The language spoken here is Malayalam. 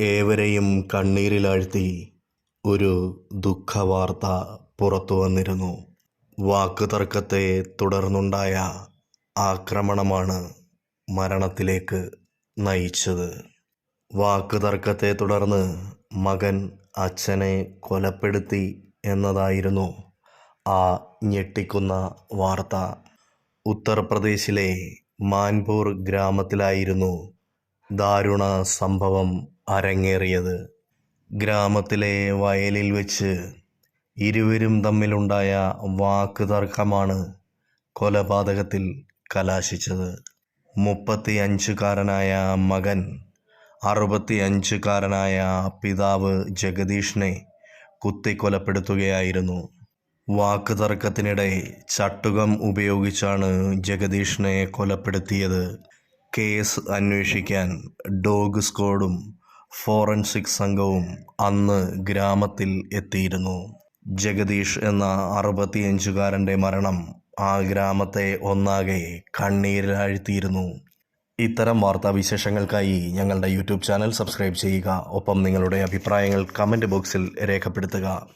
ഏവരെയും കണ്ണീരിലാഴ്ത്തി ഒരു ദുഃഖവാർത്ത പുറത്തു വന്നിരുന്നു. വാക്കുതർക്കത്തെ തുടർന്നുണ്ടായ ആക്രമണമാണ് മരണത്തിലേക്ക് നയിച്ചത്. വാക്കുതർക്കത്തെ തുടർന്ന് മകൻ അച്ഛനെ കൊലപ്പെടുത്തി എന്നതായിരുന്നു ആ ഞെട്ടിക്കുന്ന വാർത്ത. ഉത്തർപ്രദേശിലെ മാൻപൂർ ഗ്രാമത്തിലായിരുന്നു ദാരുണ സംഭവം അരങ്ങേറിയത്. ഗ്രാമത്തിലെ വയലിൽ വെച്ച് ഇരുവരും തമ്മിലുണ്ടായ വാക്കുതർക്കമാണ് കൊലപാതകത്തിൽ കലാശിച്ചത്. മുപ്പത്തി അഞ്ചുകാരനായ മകൻ അറുപത്തി അഞ്ചുകാരനായ പിതാവ് ജഗദീഷിനെ കുത്തിക്കൊലപ്പെടുത്തുകയായിരുന്നു. വാക്കുതർക്കത്തിനിടെ ചട്ടുകം ഉപയോഗിച്ചാണ് ജഗദീഷിനെ കൊലപ്പെടുത്തിയത്. കേസ് അന്വേഷിക്കാൻ ഡോഗ് സ്ക്വാഡും ഫോറൻസിക് സംഘവും അന്ന് ഗ്രാമത്തിൽ എത്തിയിരുന്നു. ജഗദീഷ് എന്ന അറുപത്തിയഞ്ചുകാരന്റെ മരണം ആ ഗ്രാമത്തെ ഒന്നാകെ കണ്ണീരിലാഴ്ത്തിയിരുന്നു. ഇത്തരം വാർത്താ വിശേഷങ്ങൾക്കായി ഞങ്ങളുടെ യൂട്യൂബ് ചാനൽ സബ്സ്ക്രൈബ് ചെയ്യുക. ഒപ്പം നിങ്ങളുടെ അഭിപ്രായങ്ങൾ കമന്റ് ബോക്സിൽ രേഖപ്പെടുത്തുക.